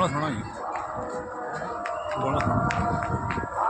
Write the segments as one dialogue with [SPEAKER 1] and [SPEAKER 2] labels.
[SPEAKER 1] ਬੜਾ ਸੋਹਣਾ ਜੀ। ਬੜਾ ਸੋਹਣਾ।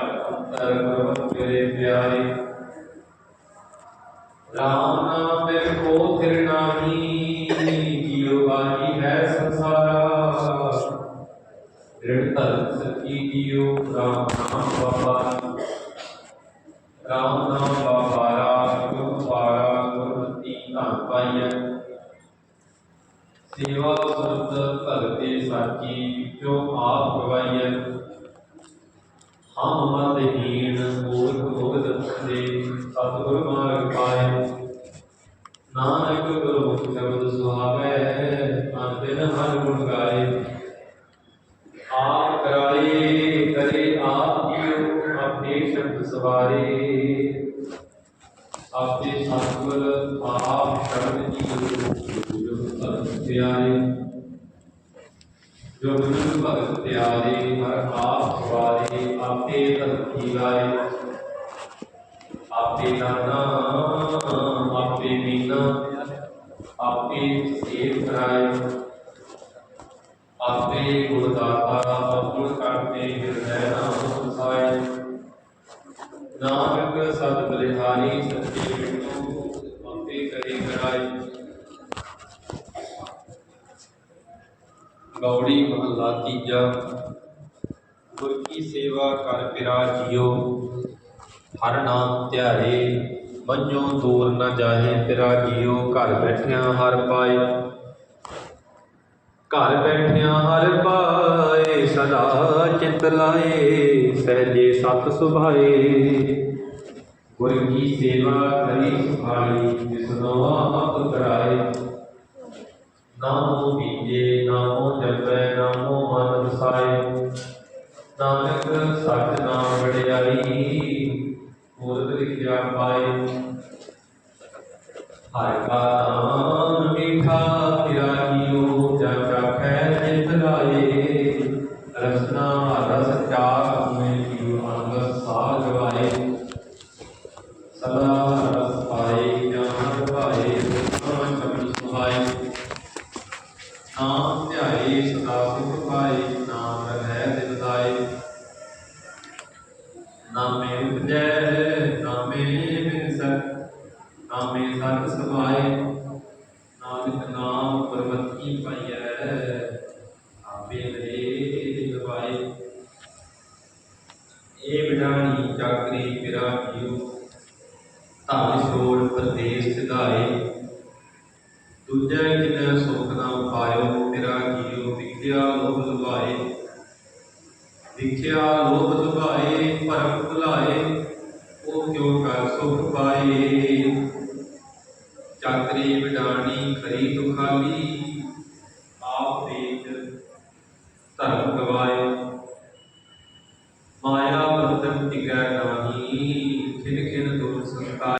[SPEAKER 2] ਸਹਿ ਘਰ ਅੰਤਰ ਗੁਰਮਤਿ ਤੇਰੇ ਪਿਆਰੇ ਰਾਮ ਨਾਮ ਮੇਰੇ ਕੋ ਥਿਰ ਨਾਹੀ ਜੀਉ ਬਾਜੀ ਹੈ ਸੰਸਾਰਾ ਰਿਣ ਧਰਮ ਸੱਚੀ ਜੀਉ ਰਾਮ ਨਾਮ ਬਾਬਾ ਰਾਮ ਨਾਮ ਬਾਬਾਰਾ ਗੁਰੂ ਪਾਰਾ ਗੁਰਮਤੀ ਧਨ ਪਾਈਐ ਸੇਵਾ ਸੁਰਤ ਭਗਤੇ ਸਾਚੀ ਜੋ ਆਪ ਗਵਾਈਐ ਹਮ ਮਤਹੀਨ ਮੂਰਖ ਭੁਗਤ ਦੇ ਸਤਿਗੁਰ ਮਾਰਗ ਪਾਏ। ਨਾਨਕ ਗੁਰਮੁਖ ਸ਼ਬਦ ਸੁਹਾਵੈ ਮਨ ਦਿਨ ਹਰ ਗੁਣ ਗਾਏ। ਆਪ ਕਰਾਏ, ਕਰੇ ਆਪ ਜੀਉ ਆਪਣੇ ਸ਼ਬਦ ਸਵਾਰੇ। ਆਪੇ ਸਤਿਗੁਰ ਆਪ ਸ਼ਬਦ ਜੀਉ ਜੋ ਭਗਤ ਪਿਆਰੇ। ਜੋ ਗੁਰੂ ਭਗਤ ਪਿਆਰੇ, ਹਰ ਆਪ ਸਵਾਰੇ ਆਪੇ ਧਰਤੀ ਲਾਏ ਆਪੇ ਨਾਨਾ, ਆਪੇ ਮੀਨਾ, ਆਪੇ ਸੇਵ ਕਰਾਏ। ਆਪੇ ਗੁਣ ਦਾਤਾ ਕਰਤੇ ਹਿਰਦੈ ਨਾਮ ਵਸਾਏ ਨਾਨਕ ਸਤ ਬਲਿਹਾਰੀ, ਸੱਚੇ ਮਿਟੂ ਆਪੇ ਕਰੇ ਕਰਾਏ। ਗੌੜੀ ਮਹੱਲਾ ਤੀਜਾ। ਗੁਰ ਕੀ ਸੇਵਾ ਕਰ ਪਿਰਾ ਜੀਓ, ਹਰ ਨਾਮ ਧਿਆਏ ਬੰਜੋ ਦੂਰ ਨਾ ਜਾਏ ਪਿਰਾ ਜੀਓ, ਘਰ ਬੈਠਿਆਂ ਹਰ ਪਾਏ। ਘਰ ਬੈਠਿਆਂ ਹਰ ਪਾਏ, ਸਦਾ ਚਿਤ ਲਾਏ, ਸਹਜੇ ਸਤ ਸੁਭਾਏ। ਗੁਰ ਕੀ ਸੇਵਾ ਕਰੀ ਸੁਭਾਈ ਜਿਸਨੋ ਆਪ ਕਰਾਏ। ਨਾਮੋ ਬੀਜੇ ਨਾਮੋ ਜਪੈ ਨਾਮੋ ਮਨ ਵਸਾਏ ਨਾਨਕ ਸੱਚ ਨਾਮ ਵਡਿਆਈ, ਮੂਰਤ ਲਿਖਿਆ ਪਾਏ। ਹਰਿ ਕਾ ਨਾਮੇ ਉਪਜੈ ਨਾਮੇ ਬਿਨਸਤ ਨਾਮੇ ਸਤ ਸਮਾਏ ਨਾਨਕ ਨਾਮ ਪਰਮਤੀ ਪਾਈਐ, ਆਪੇ ਰੇ ਦਿਵਾਏ ਇਹ ਬਿਡਾਣੀ ਚਾਕਰੀ ਪਿਰਾ ਜੀਉ ਧਨ ਛੋੜ ਪਰਦੇਸ ਸਿਧਾਏ ਲੋਭ ਲੁਭਾਏ ਭਰਮ ਭੁਲਾਏ, ਉਹ ਕਿਉ ਕਰ ਸੁਖ ਪਾਏ? ਚਾਕਰੀ ਵਿਡਾਣੀ, ਖਰੀ ਦੁਖਾਲੀ, ਆਪ ਦੇਖ ਧਰਮ ਗਵਾਏ। ਮਾਇਆ ਬੰਧਨ ਟਿਕੈ ਨਾਹੀ, ਖਿਨ ਖਿਨ ਦੁਖ ਸੰਤਾਪ